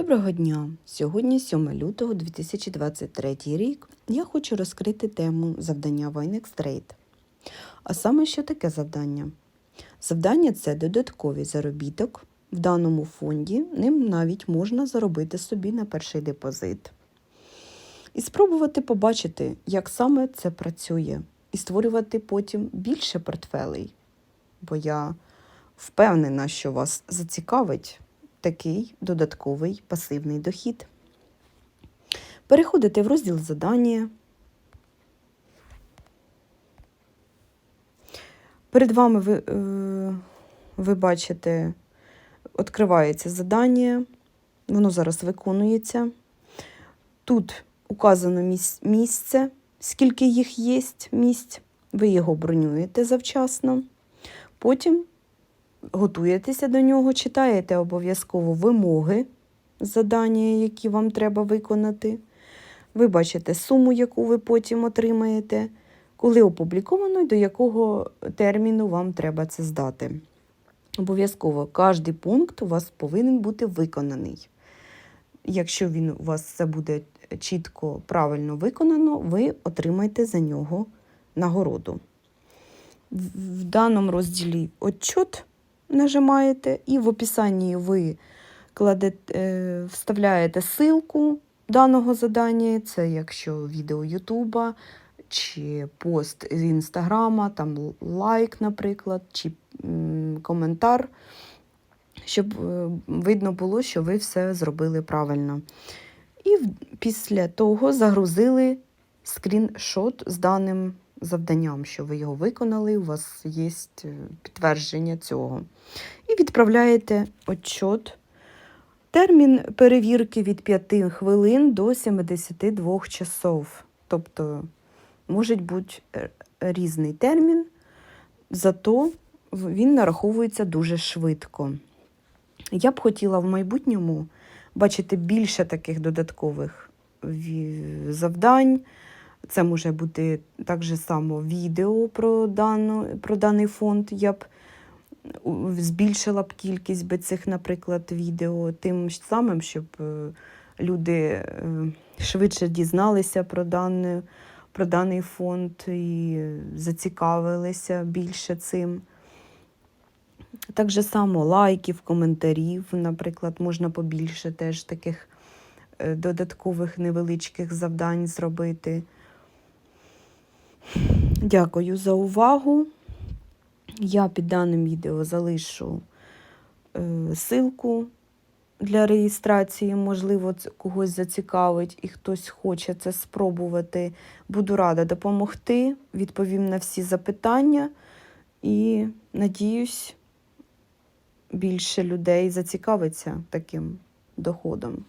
Доброго дня! Сьогодні 7 лютого 2023 рік. Я хочу розкрити тему завдання Vinex Trade. А саме, що таке завдання? Завдання це додатковий заробіток. В даному фонді ним навіть можна заробити собі на перший депозит. І спробувати побачити, як саме це працює, і створювати потім більше портфелей. Бо я впевнена, що вас зацікавить такий додатковий пасивний дохід. Переходите в розділ задання. Перед вами ви, е, ви бачите, відкривається задання, воно зараз виконується. Тут указано місце, скільки їх є місць, ви його бронюєте завчасно. Потім готуєтеся до нього, читаєте обов'язково вимоги задання, які вам треба виконати. Ви бачите суму, яку ви потім отримаєте, коли опубліковано і до якого терміну вам треба це здати. Обов'язково кожний пункт у вас повинен бути виконаний. Якщо він у вас це буде чітко, правильно виконано, ви отримаєте за нього нагороду. В даному розділі отчет нажимаєте, і в описанні ви кладете, е, вставляєте ссылку даного задання. Це якщо відео Ютуба, чи пост з Інстаграма, там лайк, наприклад, чи коментар, щоб е, видно було, що ви все зробили правильно. І після того загрузили скріншот з даним завданням, що ви його виконали, у вас є підтвердження цього. І відправляєте отчет. Термін перевірки від 5 хвилин до 72 часов. Тобто може бути е, різний термін, зато він нараховується дуже швидко. Я б хотіла в майбутньому бачити більше таких додаткових завдань. Це може бути так же само відео про, дану, про даний фонд. Я б збільшила б кількість би цих, наприклад, відео, тим самим, щоб е, люди е, швидше дізналися про, дане, про даний фонд і зацікавилися більше цим. Так же само лайків, коментарів, наприклад, можна побільше теж таких е, додаткових невеличких завдань зробити. Дякую за увагу. Я під даним відео залишу е, ссылку для реєстрації. Можливо, це когось зацікавить і хтось хоче це спробувати. Буду рада допомогти, відповім на всі запитання і надіюсь, більше людей зацікавиться таким доходом.